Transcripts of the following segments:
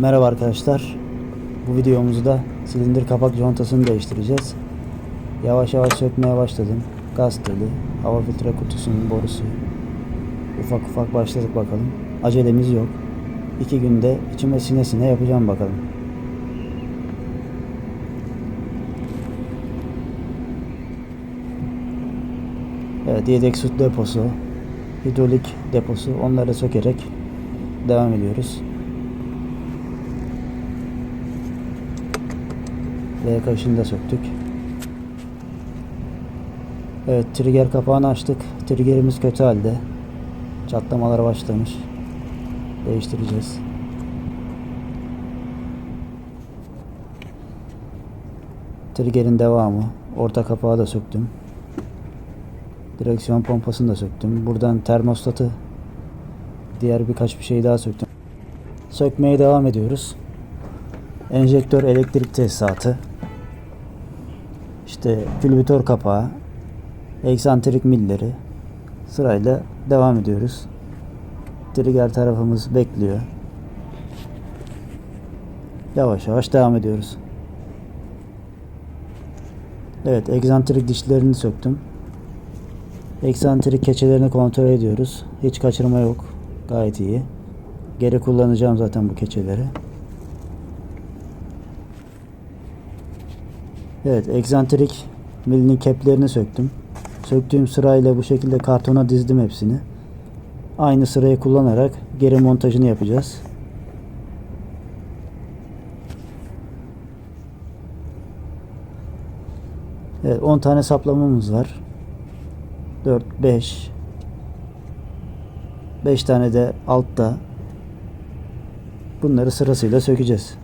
Merhaba arkadaşlar. Bu videomuzda silindir kapak contasını değiştireceğiz. Yavaş yavaş sökmeye başladım. Gaz teli, hava filtre kutusunun borusu. Ufak ufak başladık bakalım. Acelemiz yok. İki günde içime sine sine yapacağım bakalım. Evet, yedek süt deposu, hidrolik deposu onları sökerek devam ediyoruz. V kaşını da söktük. Evet trigger kapağını açtık. Triggerimiz kötü halde. Çatlamalar başlamış. Değiştireceğiz. Trigger'in devamı. Orta kapağı da söktüm. Direksiyon pompasını da söktüm. Buradan termostatı diğer birkaç bir şey daha söktüm. Sökmeye devam ediyoruz. Enjektör elektrik tesisatı. İşte külbütör kapağı. Eksantrik milleri. Sırayla devam ediyoruz. Trigger tarafımız bekliyor. Yavaş yavaş devam ediyoruz. Evet, egzantrik dişlerini söktüm. Eksantrik keçelerini kontrol ediyoruz. Hiç kaçırma yok. Gayet iyi. Geri kullanacağım zaten bu keçeleri. Evet, egzantrik milinin keplerini söktüm. Söktüğüm sırayla bu şekilde kartona dizdim hepsini. Aynı sırayı kullanarak geri montajını yapacağız. Evet, 10 tane saplamamız var. 4 5 5 tane de altta. Bunları sırasıyla sökeceğiz.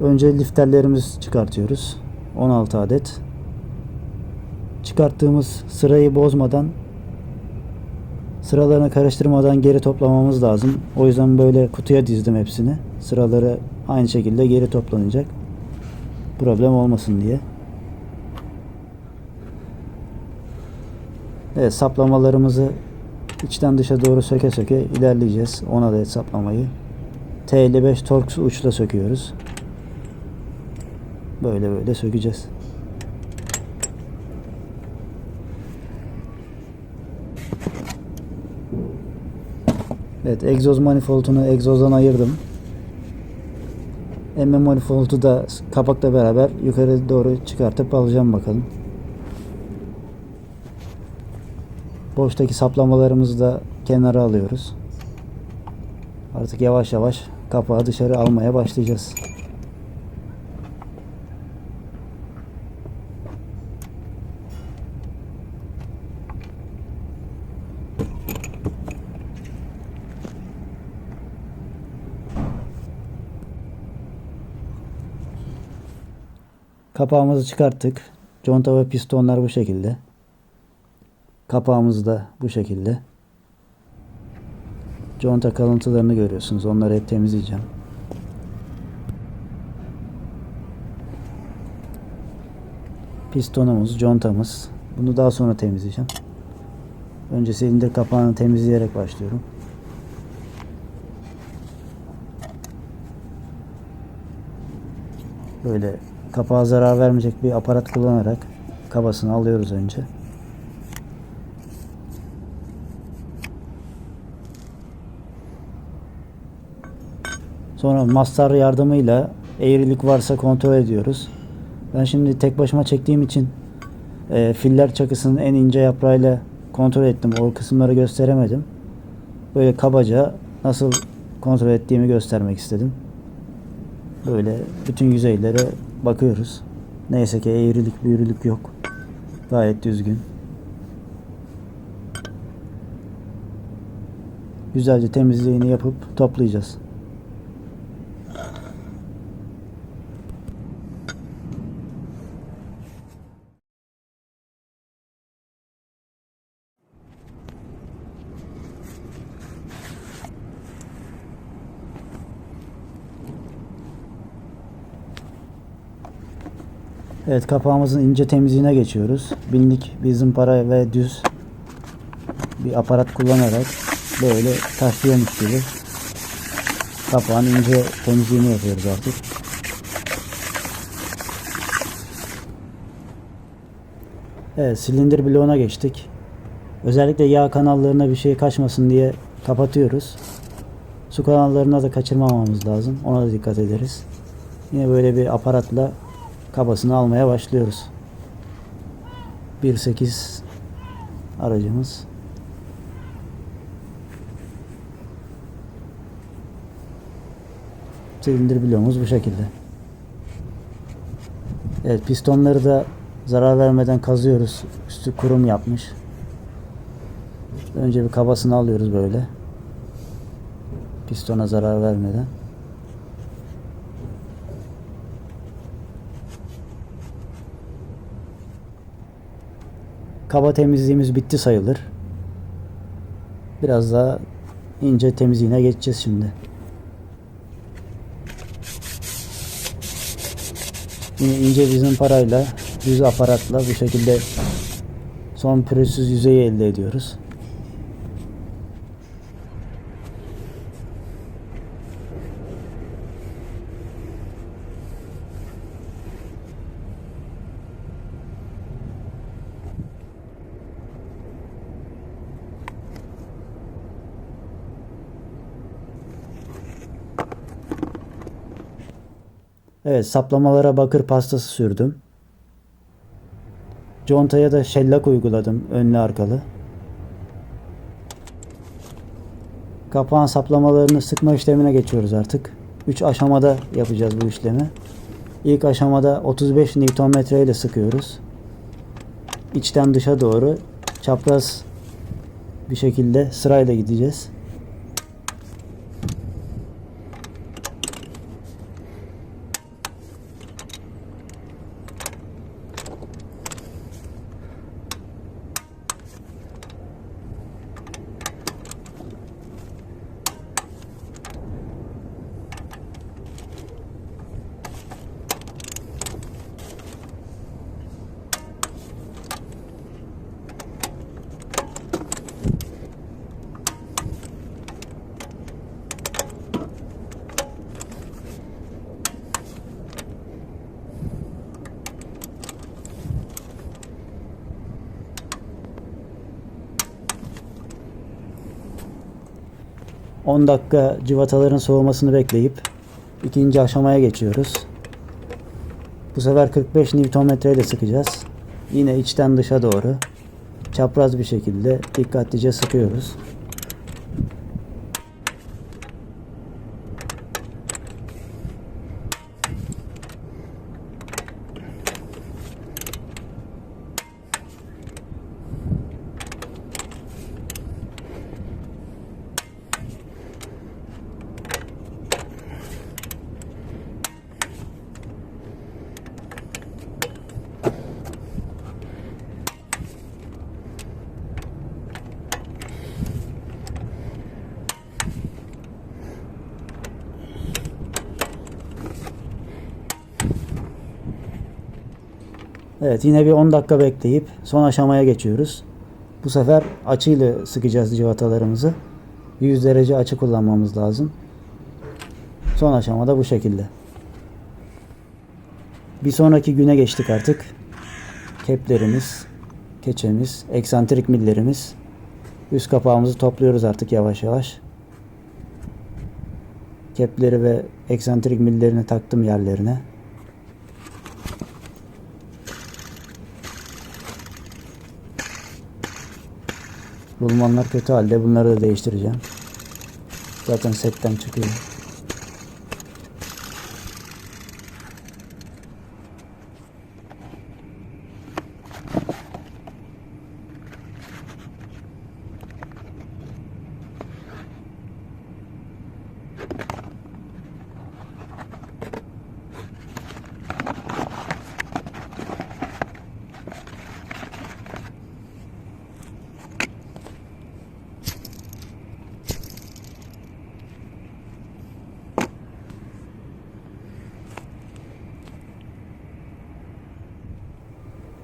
Önce lifterlerimizi çıkartıyoruz. 16 adet. Çıkarttığımız sırayı bozmadan sıralarını karıştırmadan geri toplamamız lazım. O yüzden böyle kutuya dizdim hepsini. Sıraları aynı şekilde geri toplanacak. Problem olmasın diye. Evet saplamalarımızı içten dışa doğru söke söke ilerleyeceğiz. 10 adet saplamayı. T55 Torx uçla söküyoruz. Böyle böyle sökeceğiz. Evet egzoz manifoldunu egzozdan ayırdım. Emme manifoldu da kapakla beraber yukarı doğru çıkartıp alacağım bakalım. Boştaki saplamalarımızı da kenara alıyoruz. Artık yavaş yavaş kapağı dışarı almaya başlayacağız. Kapağımızı çıkarttık. Conta ve pistonlar bu şekilde. Kapağımız da bu şekilde. Conta kalıntılarını görüyorsunuz. Onları hep temizleyeceğim. Pistonumuz, contamız. Bunu daha sonra temizleyeceğim. Önce silindir kapağını temizleyerek başlıyorum. Böyle kapağa zarar vermeyecek bir aparat kullanarak kabasını alıyoruz önce. Sonra mastar yardımıyla eğrilik varsa kontrol ediyoruz. Ben şimdi tek başıma çektiğim için e, filler çakısının en ince yaprağıyla kontrol ettim. O kısımları gösteremedim. Böyle kabaca nasıl kontrol ettiğimi göstermek istedim. Böyle bütün yüzeylere bakıyoruz. Neyse ki eğrilik büyürülük yok. Gayet düzgün. Güzelce temizliğini yapıp toplayacağız. Evet kapağımızın ince temizliğine geçiyoruz. Binlik bir zımpara ve düz bir aparat kullanarak böyle taşlıyormuş gibi Kapağın ince temizliğini yapıyoruz artık. Evet silindir bloğuna geçtik. Özellikle yağ kanallarına bir şey kaçmasın diye kapatıyoruz. Su kanallarına da kaçırmamamız lazım. Ona da dikkat ederiz. Yine böyle bir aparatla kabasını almaya başlıyoruz. 1.8 aracımız. Silindir bloğumuz bu şekilde. Evet pistonları da zarar vermeden kazıyoruz. Üstü kurum yapmış. Önce bir kabasını alıyoruz böyle. Pistona zarar vermeden. Kaba temizliğimiz bitti sayılır. Biraz daha ince temizliğine geçeceğiz şimdi. Yine ince bizim parayla düz aparatla bu şekilde son pürüzsüz yüzeyi elde ediyoruz. Evet saplamalara bakır pastası sürdüm. Contaya da şellak uyguladım önlü arkalı. Kapağın saplamalarını sıkma işlemine geçiyoruz artık. 3 aşamada yapacağız bu işlemi. İlk aşamada 35 Nm ile sıkıyoruz. İçten dışa doğru çapraz bir şekilde sırayla gideceğiz. ...10 dakika civataların soğumasını bekleyip... ...ikinci aşamaya geçiyoruz. Bu sefer 45 Nm ile sıkacağız. Yine içten dışa doğru... ...çapraz bir şekilde dikkatlice sıkıyoruz. Evet yine bir 10 dakika bekleyip son aşamaya geçiyoruz. Bu sefer açıyla sıkacağız civatalarımızı. 100 derece açı kullanmamız lazım. Son aşamada bu şekilde. Bir sonraki güne geçtik artık. Keplerimiz, keçemiz, eksantrik millerimiz. Üst kapağımızı topluyoruz artık yavaş yavaş. Kepleri ve eksantrik millerini taktım yerlerine. Rulmanlar kötü halde. Bunları da değiştireceğim. Zaten setten çıkıyor.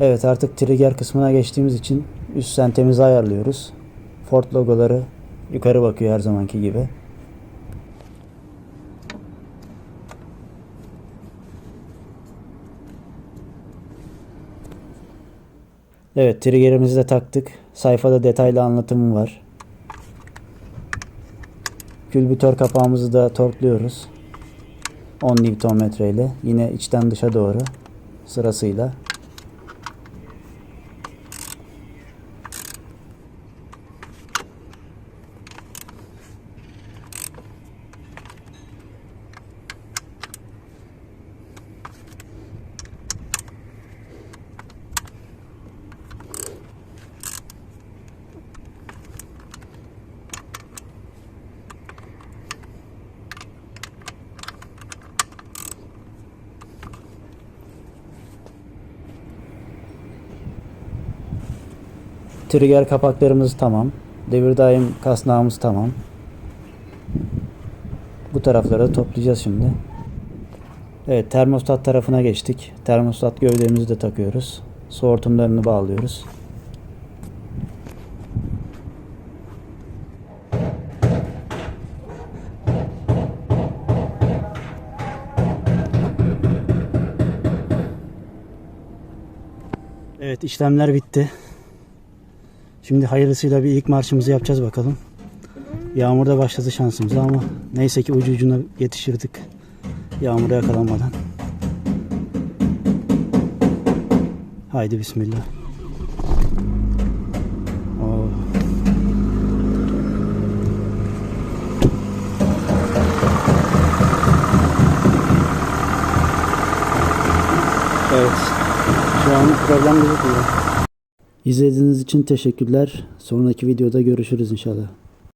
Evet artık trigger kısmına geçtiğimiz için üst sentemizi ayarlıyoruz. Ford logoları yukarı bakıyor her zamanki gibi. Evet triggerimizi de taktık. Sayfada detaylı anlatımım var. Külbütör kapağımızı da torkluyoruz. 10 Nm ile yine içten dışa doğru sırasıyla Trigger kapaklarımız tamam. Devir daim kasnağımız tamam. Bu tarafları da toplayacağız şimdi. Evet termostat tarafına geçtik. Termostat gövdemizi de takıyoruz. Su hortumlarını bağlıyoruz. Evet işlemler bitti. Şimdi hayırlısıyla bir ilk marşımızı yapacağız bakalım. Yağmurda başladı şansımıza ama neyse ki ucu ucuna yetişirdik. Yağmura yakalanmadan. Haydi bismillah. Oo. Evet. Şu an problem gözükmüyor. İzlediğiniz için teşekkürler. Sonraki videoda görüşürüz inşallah.